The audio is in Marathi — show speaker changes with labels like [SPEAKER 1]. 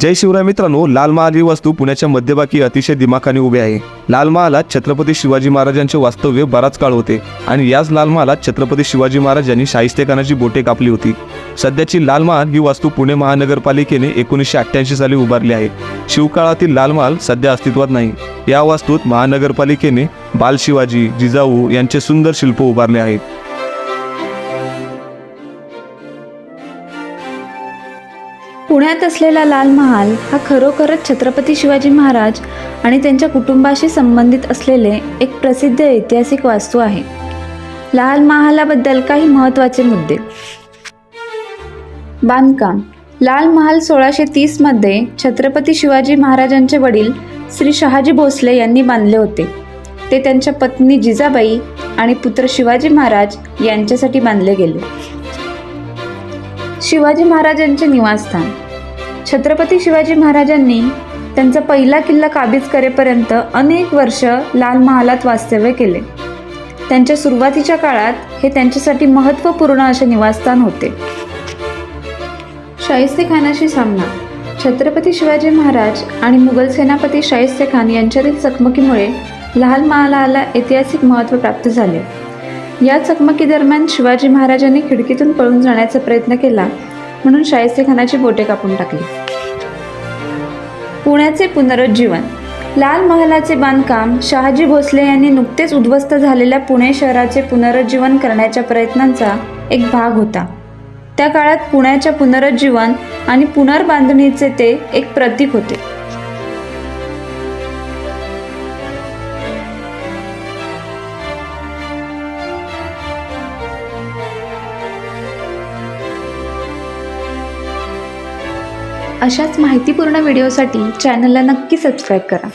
[SPEAKER 1] जय शिवराय मित्रांनो लाल महाल ही वास्तू पुण्याच्या मध्यभागी अतिशय दिमाखाने उभे आहे. लाल महालात छत्रपती शिवाजी महाराजांचे वास्तव्य बराच काळ होते आणि याच लाल महालात छत्रपती शिवाजी महाराज यांनी शाहिस्तेखानाची बोटे कापली होती. सध्याची लाल महाल ही वास्तू पुणे महानगरपालिकेने एकोणीसशे अठ्ठ्याऐंशी साली उभारली आहे. शिवकाळातील लाल महाल सध्या अस्तित्वात नाही. या वास्तूत महानगरपालिकेने बाल शिवाजी जिजाऊ यांचे सुंदर शिल्प उभारले आहेत.
[SPEAKER 2] पुण्यात असलेला लाल महाल हा खरोखरच छत्रपती शिवाजी महाराज आणि त्यांच्या कुटुंबाशी संबंधित असलेले एक प्रसिद्ध ऐतिहासिक वास्तू आहे. लाल महालाबद्दल काही महत्त्वाचे मुद्दे. बांधकाम. लाल महाल सोळाशे तीसमध्ये छत्रपती शिवाजी महाराजांचे वडील श्री शहाजी भोसले यांनी बांधले होते. ते त्यांच्या पत्नी जिजाबाई आणि पुत्र शिवाजी महाराज यांच्यासाठी बांधले गेले. शिवाजी महाराजांचे निवासस्थान. छत्रपती शिवाजी महाराजांनी त्यांचा पहिला किल्ला काबीज करेपर्यंत अनेक वर्ष लाल महालात वास्तव्य केले. त्यांच्या सुरुवातीच्या काळात हे त्यांच्यासाठी महत्त्वपूर्ण असे निवासस्थान होते. शाहिस्ते खानाशी सामना. छत्रपती शिवाजी महाराज आणि मुघल सेनापती शाहिस्ते खान यांच्यातील चकमकीमुळे लाल महालाला ऐतिहासिक महत्त्व प्राप्त झाले. या चकमकीदरम्यान शिवाजी महाराजांनी खिडकीतून पळून जाण्याचा प्रयत्न केला म्हणून शाहिस्ते खानाची बोटे कापून टाकली. पुण्याचे पुनरुज्जीवन. लाल महालाचे बांधकाम शहाजी भोसले यांनी नुकतेच उद्ध्वस्त झालेल्या पुणे शहराचे पुनरुज्जीवन करण्याच्या प्रयत्नांचा एक भाग होता. त्या काळात पुण्याच्या पुनरुज्जीवन आणि पुनर्बांधणीचे ते एक प्रतीक होते. अशाच माहितीपूर्ण व्हिडिओसाठी चॅनलला नक्की सबस्क्राईब करा.